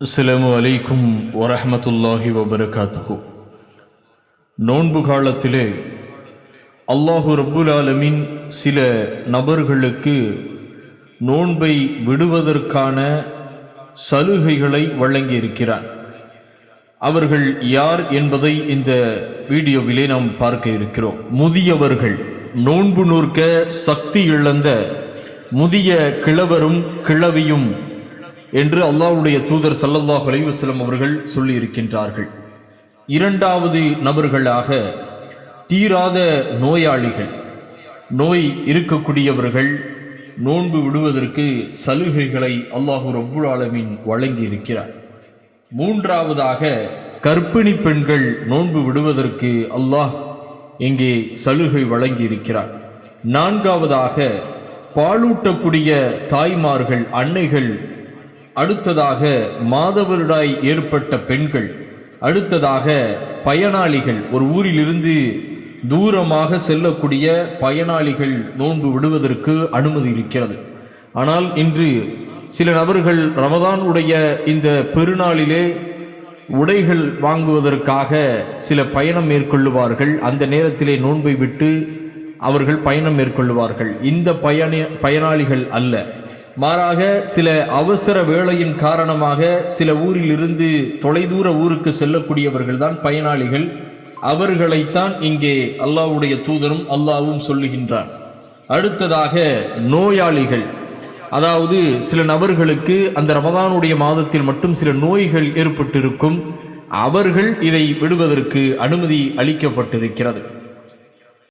அஸ்லாம் வலைக்கும் வரஹ்மத்துல்லாஹி வபரகாத்துஹு. நோன்பு காலத்திலே அல்லாஹு ரப்புல் ஆலமின் சில நபர்களுக்கு நோன்பை விடுவதற்கான சலுகைகளை வழங்கியிருக்கிறார். அவர்கள் யார் என்பதை இந்த வீடியோவிலே நாம் பார்க்க இருக்கிறோம். முதியவர்கள் நோன்பு நூற்க சக்தி இழந்த முதிய கிழவரும் கிழவியும் என்று அல்லாஹ்வுடைய தூதர் சல்லல்லாஹ் அலைவசலம் அவர்கள் சொல்லியிருக்கின்றார்கள். இரண்டாவது நபர்களாக தீராத நோயாளிகள் நோய் இருக்கக்கூடியவர்கள் நோன்பு விடுவதற்கு சலுகைகளை அல்லாஹு ரப்புல் ஆலமீன் வழங்கி இருக்கிறார் மூன்றாவதாக கர்ப்பிணி பெண்கள் நோன்பு விடுவதற்கு அல்லாஹ் இங்கே சலுகை வழங்கி இருக்கிறார் நான்காவதாக பாலூட்டக்கூடிய தாய்மார்கள் அன்னைகள் அடுத்ததாக மாதவருடாய் ஏற்பட்ட பெண்கள் அடுத்ததாக பயனாளிகள். ஒரு ஊரிலிருந்து தூரமாக செல்லக்கூடிய பயனாளிகள் நோன்பு விடுவதற்கு அனுமதி இருக்கிறது. ஆனால் இன்று சில நபர்கள் ரமதான் உடைய இந்த பெருநாளிலே உடைகள் வாங்குவதற்காக சில பயணம் மேற்கொள்ளுவார்கள். அந்த நேரத்திலே நோன்பை விட்டு அவர்கள் பயணம் மேற்கொள்ளுவார்கள் இந்த பயண பயனாளிகள் அல்ல. மாறாக சில அவசர வேளையின் காரணமாக சில ஊரிலிருந்து தொலைதூர ஊருக்கு செல்லக்கூடியவர்கள் தான் பயனாளிகள். அவர்களைத்தான் இங்கே அல்லாஹ்வுடைய தூதரும் அல்லாவும் சொல்லுகின்றான். அடுத்ததாக நோயாளிகள். அதாவது சில நபர்களுக்கு அந்த ரமதானுடைய மாதத்தில் மட்டும் சில நோய்கள் ஏற்பட்டிருக்கும். அவர்கள் இதை விடுவதற்கு அனுமதி அளிக்கப்பட்டிருக்கிறது.